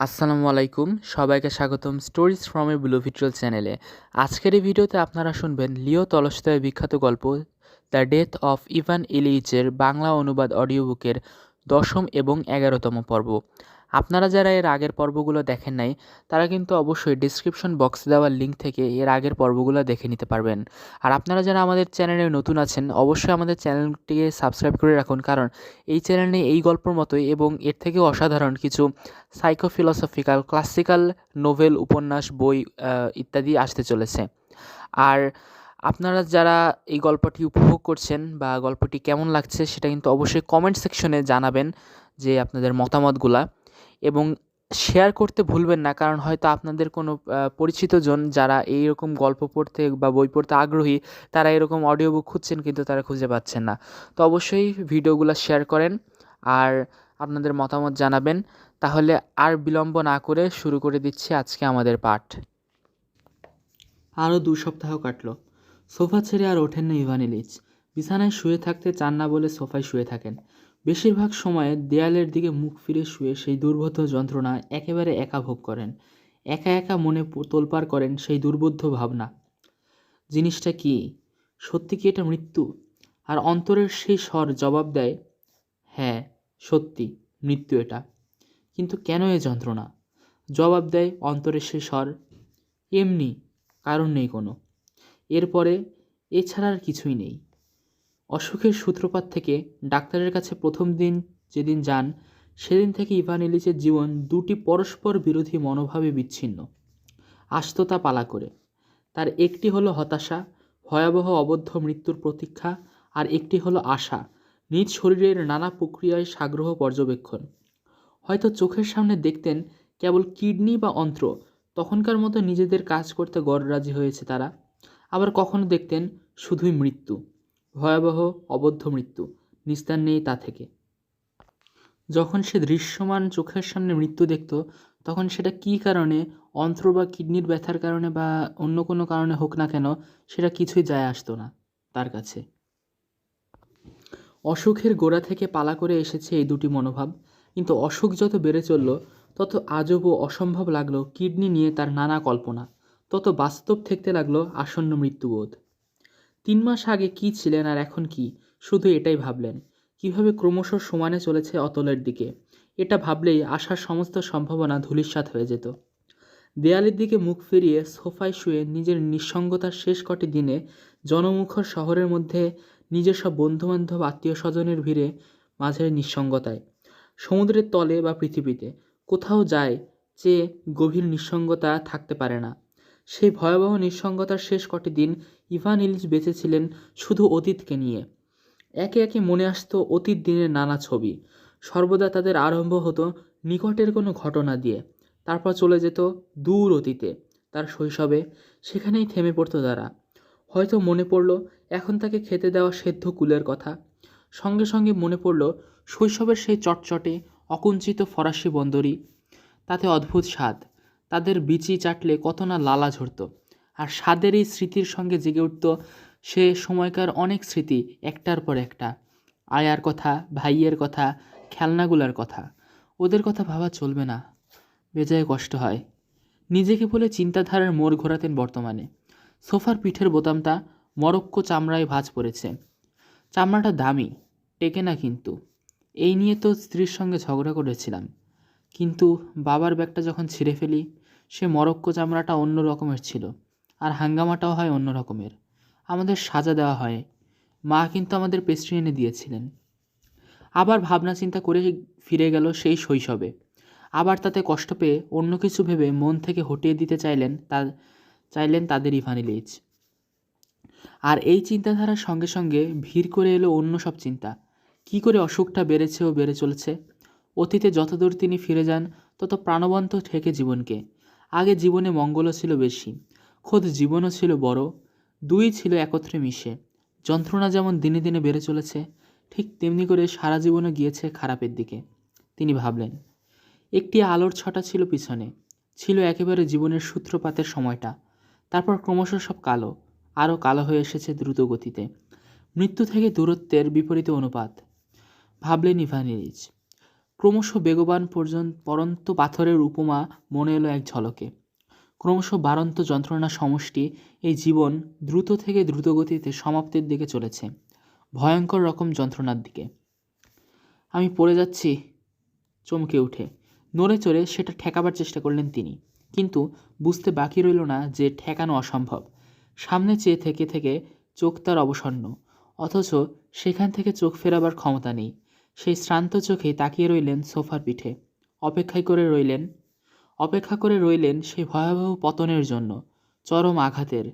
আসসালামু আলাইকুম, সবাইকে স্বাগতম stories from a blue vitral চ্যানেলে আজকের এই ভিডিওতে আপনারা শুনবেন লিও তলস্তয়ের বিখ্যাত গল্প দ্য ডেথ অফ ইভান ইলিচের বাংলা অনুবাদ অডিও বুকের দশম এবং এগারোতম পর্ব। আপনারা যারা এর আগের পর্বগুলো দেখেন নাই, তারা কিন্তু অবশ্যই ডিসক্রিপশন বক্সে দেওয়া লিঙ্ক থেকে এর আগের পর্বগুলো দেখে নিতে পারবেন। আর আপনারা যারা আমাদের চ্যানেলে নতুন আছেন, অবশ্যই আমাদের চ্যানেলটিকে সাবস্ক্রাইব করে রাখুন, কারণ এই চ্যানেলে এই গল্পের মতোই এবং এর থেকেও অসাধারণ কিছু সাইকো ফিলসফিক্যাল ক্লাসিক্যাল নোভেল উপন্যাস, বই ইত্যাদি আসতে চলেছে। আর আপনারা যারা এই গল্পটি উপভোগ করছেন বা গল্পটি কেমন লাগছে সেটা কিন্তু অবশ্যই কমেন্ট সেকশনে জানাবেন যে আপনাদের মতামতগুলা। এবং শেয়ার করতে ভুলবেন না, কারণ হয়তো আপনাদের কোনো পরিচিতজন যারা এইরকম গল্প পড়তে বা বই পড়তে আগ্রহী, তারা এরকম অডিও বুক খুঁজছেন কিন্তু তারা খুঁজে পাচ্ছেন না। তো অবশ্যই ভিডিওগুলো শেয়ার করেন আর আপনাদের মতামত জানাবেন। তাহলে আর বিলম্ব না করে শুরু করে দিচ্ছি আজকে আমাদের পাঠ। আরও দু সপ্তাহ কাটলো। সোফা ছেড়ে আর ওঠেন না ইভান ইলিচ। বিছানায় শুয়ে থাকতে চান না বলে সোফায় শুয়ে থাকেন। বেশিরভাগ সময়ে দেয়ালের দিকে মুখ ফিরে শুয়ে সেই দুর্বোধ্য যন্ত্রণা একেবারে একা ভোগ করেন। একা একা মনে তোলপাড় করেন সেই দুর্বোধ্য ভাবনা। জিনিসটা কি? সত্যি কি এটা মৃত্যু? আর অন্তরের সেই স্বর জবাব দেয় হ্যাঁ সত্যি, মৃত্যু এটা। কিন্তু কেন এ যন্ত্রণা? জবাব দেয় অন্তরের সেই স্বর, এমনি, কারণ নেই কোনো। এরপরে এছাড়া আর কিছুই নেই। অসুখের সূত্রপাত থেকে ডাক্তারের কাছে প্রথম দিন যেদিন যান, সেদিন থেকে ইভান ইলিচের জীবন দুটি পরস্পর বিরোধী মনোভাবে বিচ্ছিন্ন। আস্ততা পালা করে। তার একটি হলো হতাশা, ভয়াবহ অবদ্ধ মৃত্যুর প্রতীক্ষা, আর একটি হলো আশা, নিজ শরীরের নানা প্রক্রিয়ায় সাগ্রহ পর্যবেক্ষণ। হয়তো চোখের সামনে দেখতেন কেবল কিডনি বা অন্ত্র, তখনকার মতো নিজেদের কাজ করতে গড়রাজি হয়েছে তারা। আবার কখনো দেখতেন শুধুই মৃত্যু, ভয়াবহ অবদ্ধ মৃত্যু, নিস্তার নেই তা থেকে। যখন সে দৃশ্যমান চোখের সামনে মৃত্যু দেখত, তখন সেটা কী কারণে, অন্ত্র বা কিডনির ব্যথার কারণে বা অন্য কোনো কারণে হোক না কেন, সেটা কিছুই যায় আসতো না তার কাছে। অসুখের গোড়া থেকে পালা করে এসেছে এই দুটি মনোভাব, কিন্তু অসুখ যত বেড়ে চলল, তত আজব ও অসম্ভব লাগল কিডনি নিয়ে তার নানা কল্পনা। তত বাস্তব থাকতে লাগল আসন্ন মৃত্যুবোধ। তিন মাস আগে কী ছিলেন আর এখন কি? শুধু এটাই ভাবলেন। কীভাবে ক্রমশ সমানে চলেছে অতলের দিকে? এটা ভাবলেই আসার সমস্ত সম্ভাবনা ধূলিসাৎ হয়ে যেত। দেয়ালের দিকে মুখ ফিরিয়ে সোফায় শুয়ে নিজের নিঃসঙ্গতার শেষ কটি দিনে জনমুখর শহরের মধ্যে নিজের সব বন্ধুবান্ধব আত্মীয় স্বজনের ভিড়ে, মাঝের নিঃসঙ্গতায়। সমুদ্রের তলে বা পৃথিবীতে। কোথাও যায় যে গভীর নিঃসঙ্গতা থাকতে পারে না। সেই ভয়াবহ নিঃসঙ্গতার শেষ কটি দিন ইভান ইলিচ বেঁচেছিলেন শুধু অতীতকে নিয়ে। একে একে মনে আসতো অতীত দিনের নানা ছবি। সর্বদা তাদের আরম্ভ হতো নিকটের কোনো ঘটনা দিয়ে। তারপর চলে যেত দূর অতীতে, তার শৈশবে। সেখানেই থেমে পড়তো তারা। হয়তো মনে পড়ল, এখন তাকে খেতে দেওয়া সেদ্ধ কুলের কথা। সঙ্গে সঙ্গে মনে পড়ল, শৈশবের সেই চটচটে, অকুঞ্চিত ফরাসি বন্দরী তাতে অদ্ভুত স্বাদ। তাদের বিচি চাটলে কত না লালা ঝরত। আর স্বাদের এই স্মৃতির সঙ্গে জেগে উঠত সে সময়কার অনেক স্মৃতি, একটার পর একটা। আয়ার কথা, ভাইয়ের কথা, খেলনাগুলার কথা। ওদের কথা ভাবা চলবে না। বেজায় কষ্ট হয়। নিজেকে বলে চিন্তাধারার মোড় ঘোরাতেন বর্তমানে। সোফার পিঠের বোতামটা মরক্কো চামড়ায় ভাঁজ পড়েছে। চামড়াটা দামি, টেকে না কিন্তু। এই নিয়ে তো স্ত্রীর সঙ্গে ঝগড়া করেছিলাম। কিন্তু বাবার ব্যাগটা যখন ছিঁড়ে ফেলি সে মরক্কো চামড়াটা অন্য রকমের ছিল, আর হাঙ্গামাটাও হয় অন্য রকমের। আমাদের সাজা দেওয়া হয়। মা কিন্তু আমাদের পেস্ট্রি এনে দিয়েছিলেন। আবার ভাবনা চিন্তা করে ফিরে গেল সেই শৈশবে। আবার তাতে কষ্ট পেয়ে অন্য কিছু ভেবে মন থেকে হটিয়ে দিতে চাইলেন তার চাইলেন তাদের ইভানিলিজ আর এই চিন্তাধারার সঙ্গে সঙ্গে ভিড় করে এলো অন্য সব চিন্তা। কি করে অসুখটা বেড়েছে ও বেড়ে চলেছে? অতীতে যতদূর তিনি ফিরে যান, তত প্রাণবন্ত ঠেকে জীবনকে। আগে জীবনে মঙ্গলও ছিল বেশি, খোদ জীবনও ছিল বড়, দুই ছিল একত্রে মিশে। যন্ত্রণা যেমন দিনে দিনে বেড়ে চলেছে, ঠিক তেমনি করে সারা জীবনে গিয়েছে খারাপের দিকে। তিনি ভাবলেন, একটি আলোর ছটা ছিল পিছনে, ছিল একেবারে জীবনের সূত্রপাতের সময়টা। তারপর ক্রমশ সব কালো, আরও কালো হয়ে এসেছে দ্রুত গতিতে। মৃত্যু থেকে দূরত্বের বিপরীতে অনুপাত। ভাবলেন ইভানিরিচ ক্রমশ বেগবান পর্যন্ত পরন্ত পাথরের উপমা মনে এলো এক ঝলকে। ক্রমশ বারন্ত যন্ত্রণা সমষ্টি এই জীবন দ্রুত থেকে দ্রুত গতিতে সমাপ্তির দিকে চলেছে। ভয়ঙ্কর রকম যন্ত্রণার দিকে। আমি পড়ে যাচ্ছি, চমকে উঠে। নড়ে চড়ে সেটা ঠেকাবার চেষ্টা করলেন তিনি। কিন্তু বুঝতে বাকি রইল না যে ঠেকানো অসম্ভব। সামনে চেয়ে থেকে থেকে চোখ তার অবসন্ন। অথচ সেখান থেকে চোখ ফেরাবার ক্ষমতা নেই। সেই শ্রান্ত চোখে তাকিয়ে রইলেন সোফার পিঠে। অপেক্ষায় করে রইলেন, অপেক্ষা করে রইলেন সেই ভয়াবহ পতনের জন্য, চরম আঘাতের,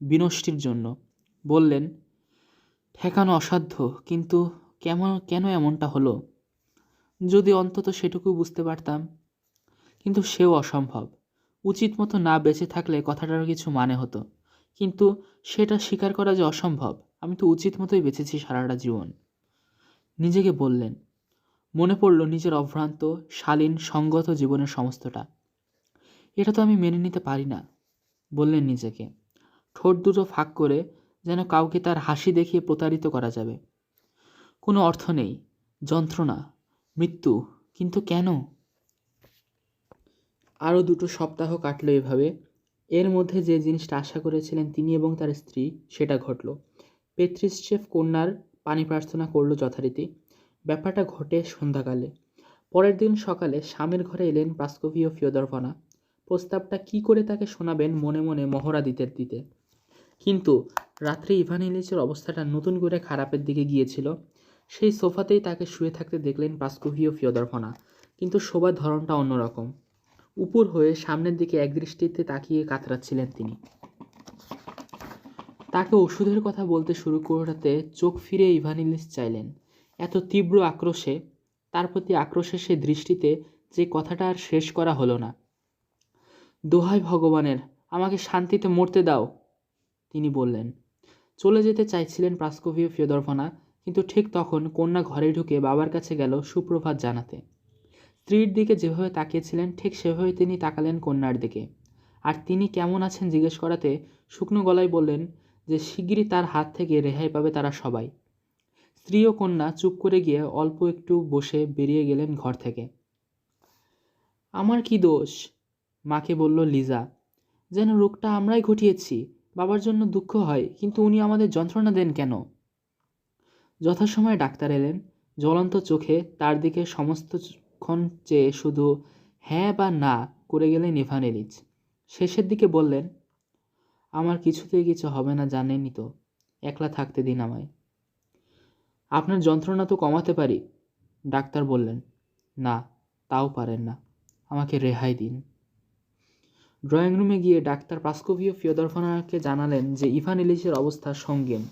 বিনষ্টির জন্য। বললেন, ঠেকানো অসাধ্য, কিন্তু কেমন, কেন এমনটা হলো? যদি অন্তত সেটুকু বুঝতে পারতাম। কিন্তু সেও অসম্ভব। উচিত মতো না বেঁচে থাকলে কথাটার কিছু মানে হতো। কিন্তু সেটা স্বীকার করা যে অসম্ভব, আমি তো উচিত মতোই বেঁচেছি সারাটা জীবন। নিজেকে বললেন। মনে পড়ল নিজের অভ্রান্ত, শালীন, সঙ্গত জীবনের সমস্তটা। এটা তো আমি মেনে নিতে পারি না, বললেন নিজেকে। ঠোঁট দুটো ফাঁক করে যেন কাউকে তার হাসি দেখিয়ে প্রতারিত করা যাবে। কোনো অর্থ নেই, যন্ত্রণা, মৃত্যু, কিন্তু কেন? আরও দুটো সপ্তাহ কাটলো এভাবে। এর মধ্যে যে জিনিসটা আশা করেছিলেন তিনি এবং তার স্ত্রী, সেটা ঘটল। পেত্রিশ্চেফ কন্যার পানি প্রার্থনা করল যথারীতি। ব্যাপারটা ঘটে সন্ধ্যাকালে। পরের দিন সকালে স্বামীর ঘরে এলেন প্রাস্কভিও ফিওদরভনা প্রস্তাবটা কি করে তাকে শোনাবেন মনে মনে মহড়া দিতে দিতে। কিন্তু রাত্রে ইভান ইলিচের অবস্থাটা নতুন করে খারাপের দিকে গিয়েছিল। সেই সোফাতেই তাকে শুয়ে থাকতে দেখলেন প্রাস্কভিও ফিওদরভনা কিন্তু শোবার ধরনটা অন্যরকম। উপর হয়ে সামনের দিকে একদৃষ্টিতে তাকিয়ে কাতরাচ্ছিলেন তিনি। তাকে ওষুধের কথা বলতে শুরু করাতে চোখ ফিরে ইভানিলিস চাইলেন। এত তীব্র আক্রোশে, তার প্রতি আক্রোশের সে দৃষ্টিতে যে কথাটা আর শেষ করা হলো না। দোহাই ভগবানের, আমাকে শান্তিতে মরতে দাও, তিনি বললেন। চলে যেতে চাইছিলেন প্রাস্কভিও ফিওদরভনা কিন্তু ঠিক তখন কন্যা ঘরে ঢুকে বাবার কাছে গেল সুপ্রভাত জানাতে। স্ত্রীর দিকে যেভাবে তাকিয়েছিলেন, ঠিক সেভাবে তিনি তাকালেন কন্যার দিকে। আর তিনি কেমন আছেন জিজ্ঞেস করাতে শুকনো গলায় বললেন যে শিগগিরই তার হাত থেকে রেহাই পাবে তারা সবাই। স্ত্রী ও কন্যা চুপ করে গিয়ে অল্প একটু বসে বেরিয়ে গেলেন ঘর থেকে। আমার কি দোষ? মাকে বলল লিজা। যেন রোগটা আমরাই ঘটিয়েছি, বাবার জন্য দুঃখ হয়, কিন্তু উনি আমাদের যন্ত্রণা দেন কেন? যথাসময়ে ডাক্তার এলেন। জ্বলন্ত চোখে তার দিকে সমস্তক্ষণ চেয়ে শুধু হ্যাঁ বা না করে গেলেন ইভান এলিচ শেষের দিকে বললেন আমার কিছুতেই কিছু হবে না জানেনই তো। একলা থাকতে দিন আমায়। আপনার যন্ত্রণা তো কমাতে পারি, ডাক্তার বললেন। না, তাও পারেন না। আমাকে রেহাই দিন। ড্রয়িং রুমে গিয়ে ডাক্তার প্রাস্কোভিও ফিওদরফনাকে জানালেন যে ইভান ইলিশের অবস্থা সঙ্গীন।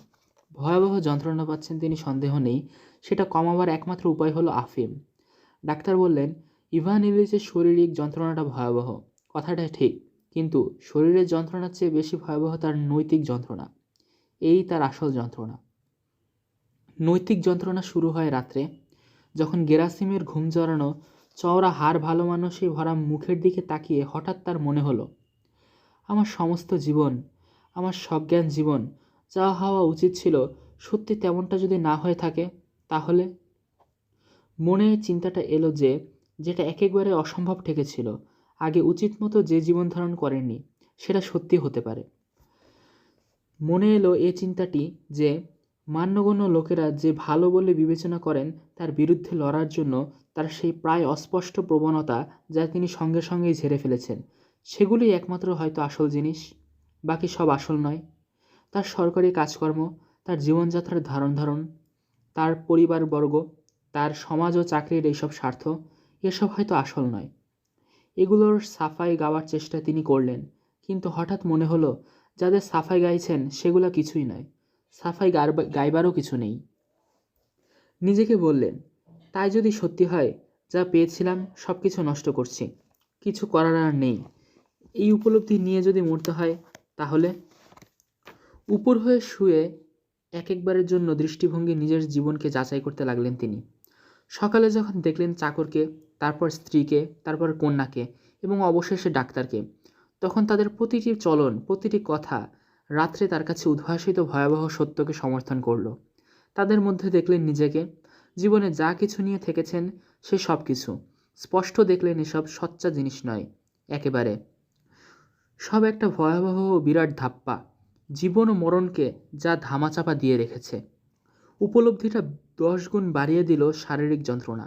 ভয়াবহ যন্ত্রণা পাচ্ছেন তিনি, সন্দেহ নেই। সেটা কমাবার একমাত্র উপায় হলো আফিম। ডাক্তার বললেন, ইভান ইলিশের শারীরিক যন্ত্রণাটা ভয়াবহ। কথাটা ঠিক। কিন্তু শরীরের যন্ত্রণার চেয়ে বেশি ভয়াবহ তার নৈতিক যন্ত্রণা। এই তার আসল যন্ত্রণা। নৈতিক যন্ত্রণা শুরু হয় রাত্রে, যখন গেরাসিমের ঘুম জড়ানো চওড়া হাড় ভালো মানুষই ভরা মুখের দিকে তাকিয়ে হঠাৎ তার মনে হলো, আমার সমস্ত জীবন, আমার সজ্ঞান জীবন, যা হওয়া উচিত ছিল, সত্যি তেমনটা যদি না হয়ে থাকে, তাহলে? মনে চিন্তাটা এলো যে, যেটা একেবারে অসম্ভব ঠেকেছিল আগে উচিত মতো যে জীবন ধারণ করেননি, সেটা সত্যি হতে পারে। মনে এলো এ চিন্তাটি যে, মান্যগণ্য লোকেরা যে ভালো বলে বিবেচনা করেন, তার বিরুদ্ধে লড়ার জন্য তার সেই প্রায় অস্পষ্ট প্রবণতা যা তিনি সঙ্গে সঙ্গেই ঝেড়ে ফেলেছেন, সেগুলোই একমাত্র হয়তো আসল জিনিস, বাকি সব আসল নয়। তার সরকারি কাজকর্ম, তার জীবনযাত্রার ধারণ ধারণ, তার পরিবারবর্গ, তার সমাজ ও চাকরির এইসব স্বার্থ, এসব হয়তো আসল নয়। এগুলোর সাফাই গাওয়ার চেষ্টা তিনি করলেন। কিন্তু হঠাৎ মনে হলো, যাদের সাফাই গাইছেন সেগুলো কিছুই নয়। সাফাই গাইবারও কিছু নেই। নিজেকে বললেন, তাই যদি সত্যি হয়, যা পেয়েছিলাম সব কিছু নষ্ট করছি। কিছু করার আর নেই। এই উপলব্ধি নিয়ে যদি মরতে হয়, তাহলে? উপর হয়ে শুয়ে এক একবারের জন্য দৃষ্টিভঙ্গি নিজের জীবনকে যাচাই করতে লাগলেন তিনি। সকালে যখন দেখলেন চাকরকে তারপর স্ত্রীকে, তারপর কন্যাকে এবং অবশেষে ডাক্তারকে। তখন তাদের প্রতিটি চলন, প্রতিটি কথা রাত্রে তার কাছে উদ্ভাসিত ভয়াবহ সত্যকে সমর্থন করল। তাদের মধ্যে দেখলেন নিজেকে। জীবনে যা কিছু নিয়ে থেকেছেন, সে সব কিছু। স্পষ্ট দেখলেন এসব সচ্চা জিনিস নয়, একেবারে। সব একটা ভয়াবহ বিরাট ধাপ্পা। জীবন ও মরণকে যা ধামাচাপা দিয়ে রেখেছে। উপলব্ধিটা দশ গুণ বাড়িয়ে দিল শারীরিক যন্ত্রণা।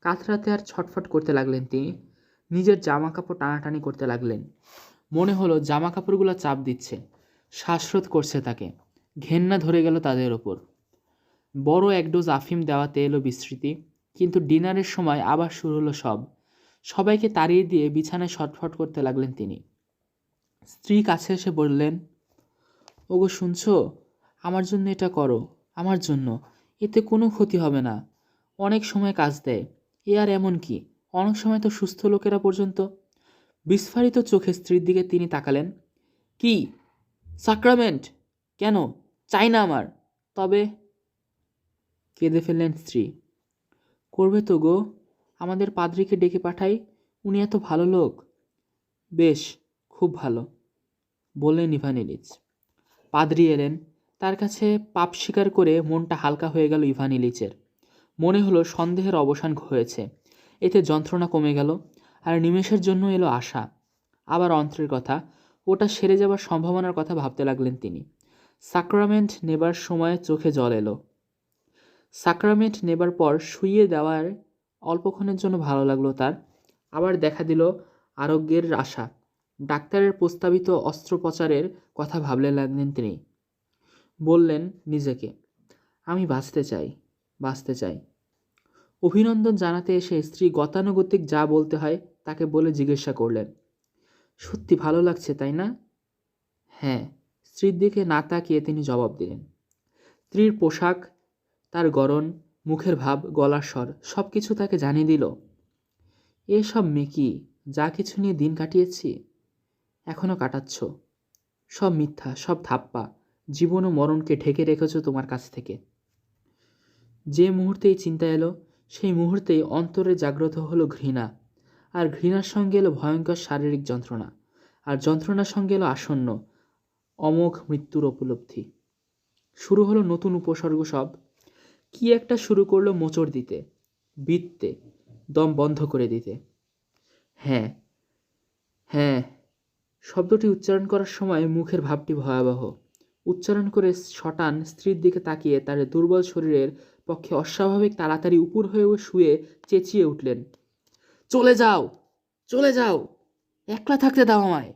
কাতরাতে আর ছটফট করতে লাগলেন তিনি। নিজের জামা কাপড় টানাটানি করতে লাগলেন। মনে হলো জামা কাপড়গুলো চাপ দিচ্ছে। শ্বাসরোধ করছে তাকে। ঘেন্না ধরে গেল তাদের ওপর। বড় এক ডোজ আফিম দেওয়াতে এলো বিস্মৃতি কিন্তু ডিনারের সময় আবার শুরু হলো সব। সবাইকে তাড়িয়ে দিয়ে বিছানায় ছটফট করতে লাগলেন তিনি। স্ত্রী কাছে এসে বললেন, ওগো, শুনছো? আমার জন্য এটা করো। আমার জন্য। এতে কোনো ক্ষতি হবে না। অনেক সময় কাজ দেয়। এ আর এমন কি? অনেক সময় তো সুস্থ লোকেরা পর্যন্ত। বিস্ফারিত চোখে স্ত্রীর দিকে তিনি তাকালেন। কি? সাক্রামেন্ট? কেন? চাই না আমার। তবে কেঁদে ফেললেন স্ত্রী। করবে তো গো। আমাদের পাদ্রিকে ডেকে পাঠাই। উনি এত ভালো লোক। বেশ, খুব ভালো। বললেন ইভানিলিচ পাদ্রি এলেন। তার কাছে পাপ স্বীকার করে মনটা হালকা হয়ে গেল ইভানিলিচের মনে হলো সন্দেহের অবসান হয়েছে। এতে যন্ত্রণা কমে গেল আর নিমেষের জন্য এলো আশা। আবার অন্ত্রের কথা, ওটা সেরে যাবার সম্ভাবনার কথা ভাবতে লাগলেন তিনি। সাক্রামেন্ট নেবার সময় চোখে জল এলো। সাক্রামেন্ট নেবার পর শুইয়ে দেওয়ার অল্পক্ষণের জন্য ভালো লাগল তার। আবার দেখা দিল আরোগ্যের আশা। ডাক্তারের প্রস্তাবিত অস্ত্রোপচারের কথা ভাবলে লাগলেন তিনি। বললেন নিজেকে, আমি বাঁচতে চাই বাঁচতে চাই। অভিনন্দন জানাতে এসে স্ত্রী গতানুগতিক যা বলতে হয় তাকে বলে জিজ্ঞাসা করলেন, সত্যি ভালো লাগছে, তাই না? হ্যাঁ। স্ত্রীর দিকে না তাকিয়ে তিনি জবাব দিলেন, স্ত্রীর পোশাক, তার গড়ন মুখের ভাব, গলার স্বর সব কিছু তাকে জানিয়ে দিল। এসব মেকি যা কিছু নিয়ে দিন কাটিয়েছি? এখনও কাটাচ্ছ? সব মিথ্যা, সব ধাপ্পা। জীবন ও মরণকে ঢেকে রেখেছ তোমার কাছ থেকে। যে মুহূর্তে এই চিন্তা এলো সেই মুহূর্তেই অন্তরে জাগ্রত হলো ঘৃণা, আর ঘৃণার সঙ্গে এলো ভয়ঙ্কর শারীরিক যন্ত্রণা, আর যন্ত্রণার সঙ্গে এলো আসন্ন, অমোঘ মৃত্যুর উপলব্ধি। শুরু হলো নতুন উপসর্গ সব। কি একটা শুরু করল মোচড় দিতে বিততে দম বন্ধ করে দিতে। হ্যাঁ হ্যাঁ শব্দটি উচ্চারণ করার সময় মুখের ভাবটি ভয়াবহ। উচ্চারণ করে শটান স্ত্রীর দিকে তাকিয়ে তার দুর্বল শরীরের পক্ষে অস্বাভাবিক তাড়াতাড়ি উপর হয়ে শুয়ে চেঁচিয়ে উঠলেন। চলে যাও চলে যাও, একলা থাকতে দাও আমায়।